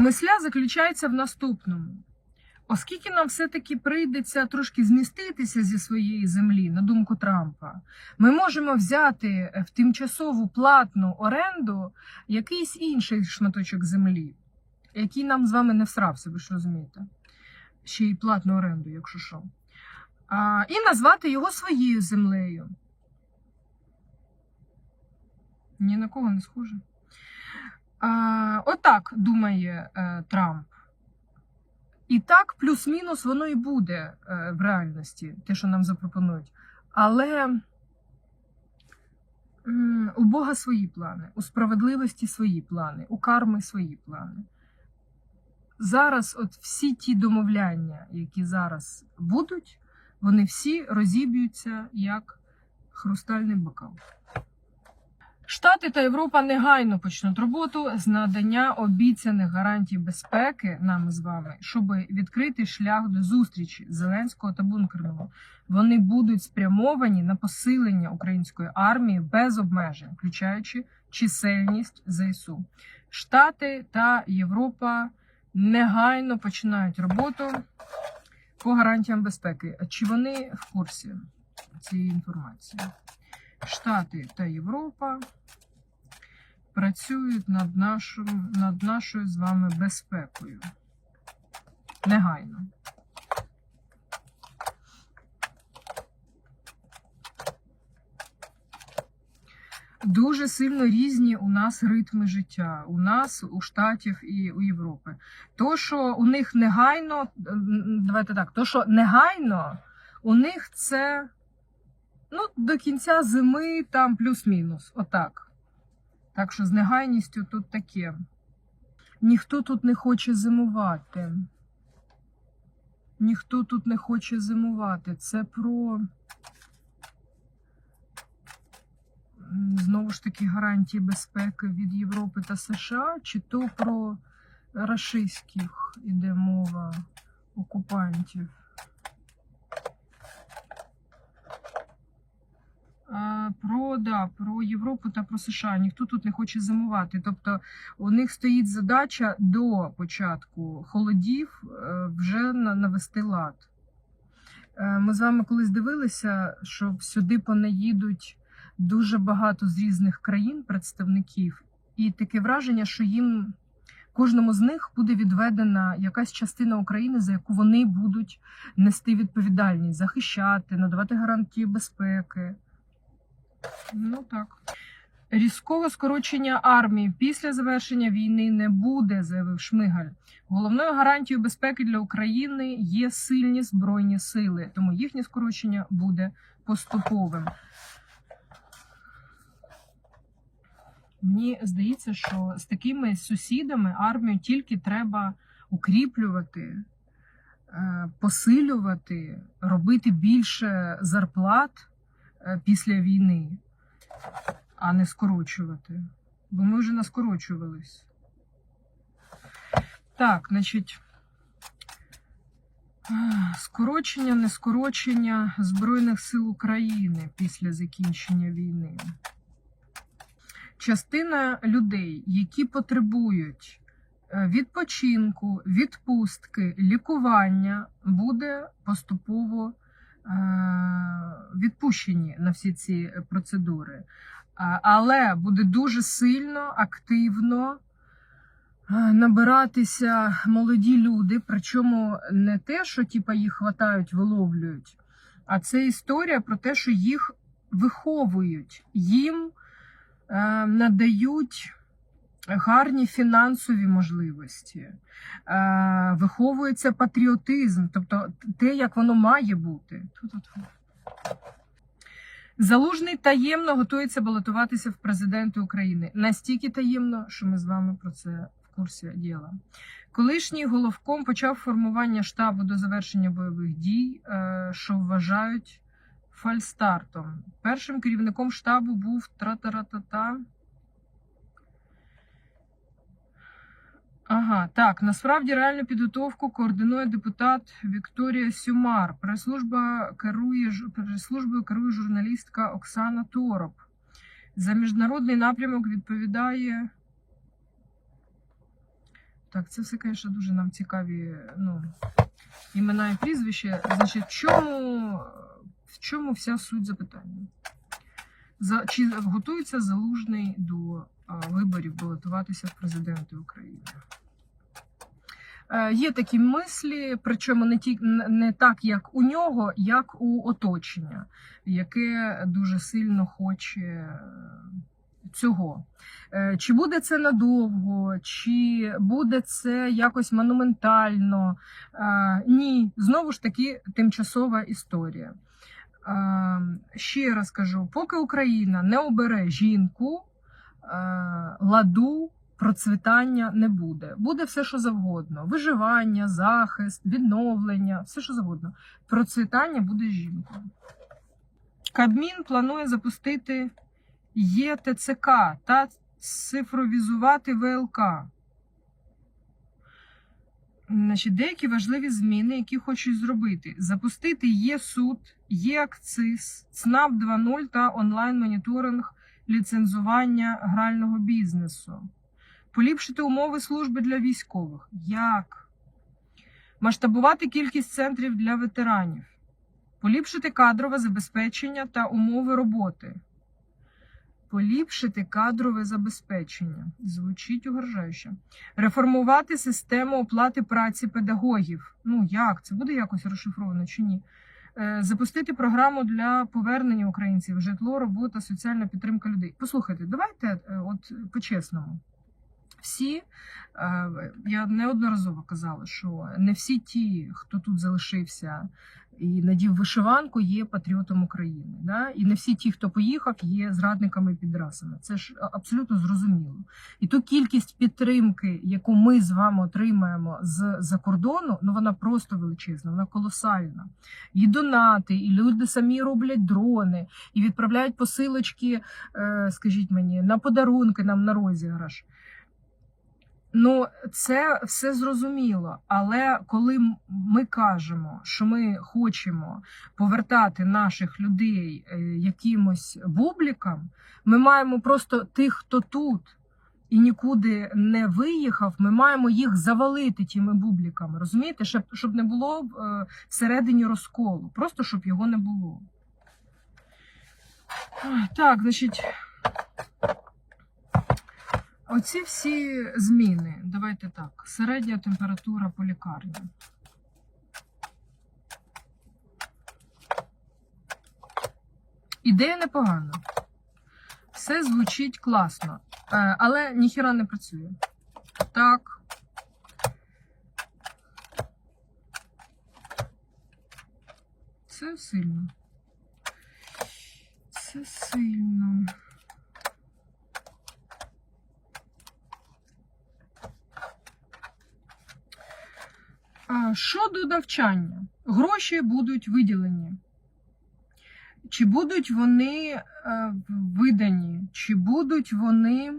Мисля заключається в наступному. Оскільки нам все-таки прийдеться трошки зміститися зі своєї землі, на думку Трампа, ми можемо взяти в тимчасову платну оренду якийсь інший шматочок землі, який нам з вами не всрався, ви ж розумієте. Ще й платну оренду, якщо що. А, і назвати його своєю землею. Ні на кого не схоже. Отак думає е, Трамп. І так, плюс-мінус, воно і буде е, в реальності, те, що нам запропонують. Але у Бога свої плани, у справедливості свої плани, у карми свої плани. Зараз, от всі ті домовляння, які зараз будуть, вони всі розіб'ються як хрустальний бокал. Штати та Європа негайно почнуть роботу з надання обіцяних гарантій безпеки нам з вами, щоб відкрити шлях до зустрічі Зеленського та Бункерного. Вони будуть спрямовані на посилення української армії без обмежень, включаючи чисельність ЗСУ. Штати та Європа негайно починають роботу по гарантіям безпеки. Чи вони в курсі цієї інформації? Штати та Європа працюють над, нашим, над нашою з вами безпекою. Негайно. Дуже сильно різні у нас ритми життя. У нас, у Штатів і у Європи. То, що у них негайно, давайте так, то, що негайно, у них це ну, до кінця зими там плюс-мінус. Отак. Так що з негайністю тут таке. Ніхто тут не хоче зимувати. Ніхто тут не хоче зимувати. Це про знову ж таки гарантії безпеки від Європи та США, чи то про рашистських іде мова окупантів. Е, Про, да, про Європу та про США. Ніхто тут не хоче зимувати. Тобто у них стоїть задача до початку холодів е, вже навести лад. Е, Ми з вами колись дивилися, що сюди понаїдуть дуже багато з різних країн представників, і таке враження, що їм кожному з них буде відведена якась частина України, за яку вони будуть нести відповідальність, захищати, надавати гарантії безпеки. Ну так. Різкого скорочення армії після завершення війни не буде, заявив Шмигаль. Головною гарантією безпеки для України є сильні збройні сили, тому їхнє скорочення буде поступовим. Мені здається, що з такими сусідами армію тільки треба укріплювати, е, посилювати, робити більше зарплат е, після війни, а не скорочувати. Бо ми вже наскорочувались. Так, значить. Скорочення, не скорочення Збройних сил України після закінчення війни. Частина людей, які потребують е, відпочинку, відпустки, лікування, буде поступово відпущені на всі ці процедури. Але буде дуже сильно, активно е, набиратися молоді люди, причому не те, що типа, їх хватають, виловлюють, а це історія про те, що їх виховують, їм е, надають гарні фінансові можливості, е, виховується патріотизм, тобто те, як воно має бути. Залужний таємно готується балотуватися в президенти України. Настільки таємно, що ми з вами про це в курсі діла. Колишній головком почав формування штабу до завершення бойових дій, е, що вважають фальстартом. Першим керівником штабу був тра-та-ра-та-та. Ага, так, насправді реальну підготовку координує депутат Вікторія Сюмар. Прес-служба керує прес-службою керує журналістка Оксана Тороп. За міжнародний напрямок відповідає Так, це все, звісно, дуже нам цікаві ну, імена і прізвища. Значить, в чому, в чому вся суть запитання? За, чи готується залужний до а, виборів балотуватися в президенти України? Е, Є такі мислі, причому не ті не- так, як у нього, як у оточення, яке дуже сильно хоче е, цього. Е, Чи буде це надовго, чи буде це якось монументально? Ні, знову ж таки, тимчасова історія. Ще раз кажу: поки Україна не обере жінку, ладу, процвітання не буде. Буде все, що завгодно: виживання, захист, відновлення, все, що завгодно. Процвітання буде жінкою. Кабмін планує запустити ЄТЦК та цифровізувати ВЛК. Значить, деякі важливі зміни, які хочуть зробити: запустити ЄСуд, ЄАКЦИС, ЦНАП 2.0 та онлайн-моніторинг ліцензування грального бізнесу, поліпшити умови служби для військових. Як? Масштабувати кількість центрів для ветеранів, поліпшити кадрове забезпечення та умови роботи. Поліпшити кадрове забезпечення. Звучить угрожающе. Реформувати систему оплати праці педагогів. Ну як? Це буде якось розшифровано чи ні? Е, Запустити програму для повернення українців, житло, робота, соціальна підтримка людей. Послухайте, давайте е, от по-чесному. Всі, е, я неодноразово казала, що не всі ті, хто тут залишився і надів вишиванку, є патріотом України. Да? І не всі ті, хто поїхав, є зрадниками підрасами. Це ж абсолютно зрозуміло. І ту кількість підтримки, яку ми з вами отримаємо з-за кордону, ну вона просто величезна, вона колосальна. І донати, і люди самі роблять дрони, і відправляють посилочки, е, скажіть мені, на подарунки нам на розіграш. Ну, це все зрозуміло. Але коли ми кажемо, що ми хочемо повертати наших людей е, якимось бублікам, ми маємо просто тих, хто тут і нікуди не виїхав, ми маємо їх завалити тими бубліками. Розумієте, щоб, щоб не було е, всередині розколу, просто щоб його не було. Так, значить. Оці всі зміни, давайте так. Середня температура по лікарні. Ідея непогана. Все звучить класно, е, але ніхіра не працює. Так. Це сильно. Це сильно. Щодо навчання, гроші будуть виділені. Чи будуть вони е, видані, чи будуть вони,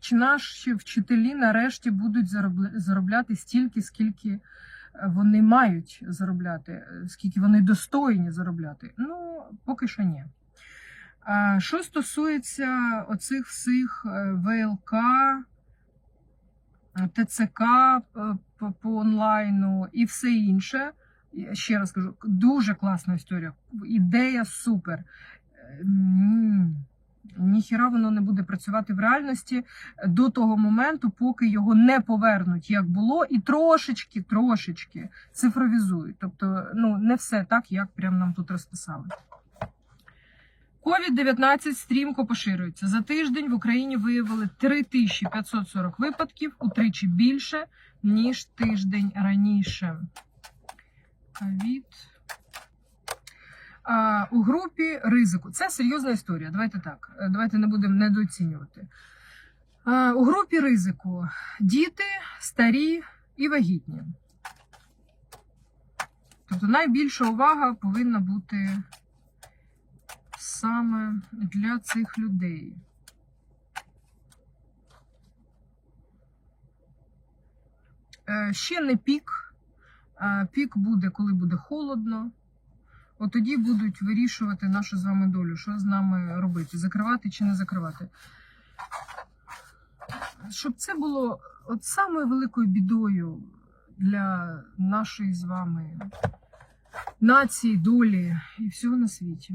чи наші вчителі нарешті будуть заробляти стільки, скільки е, вони мають заробляти, е, скільки вони достойні заробляти? Ну, поки що ні. Що стосується оцих всіх ВЛК, ТЦК е, по, онлайну і все інше. Ще раз кажу, дуже класна історія. Ідея супер. Ніхіра воно не буде працювати в реальності до того моменту, поки його не повернуть, як було, і трошечки, трошечки цифровізують. Тобто, ну не все так, як прямо нам тут розписали. COVID-19 стрімко поширюється. За тиждень в Україні виявили 3540 випадків, утричі більше, ніж тиждень раніше. Ковід. У групі ризику. Це серйозна історія. Давайте так. Давайте не будемо недооцінювати. У групі ризику діти, старі і вагітні. Тобто найбільша увага повинна бути саме для цих людей. Е, Ще не пік. Е, Пік буде, коли буде холодно. От тоді будуть вирішувати нашу з вами долю, що з нами робити, закривати чи не закривати. Щоб це було от самою великою бідою для нашої з вами нації, долі і всього на світі.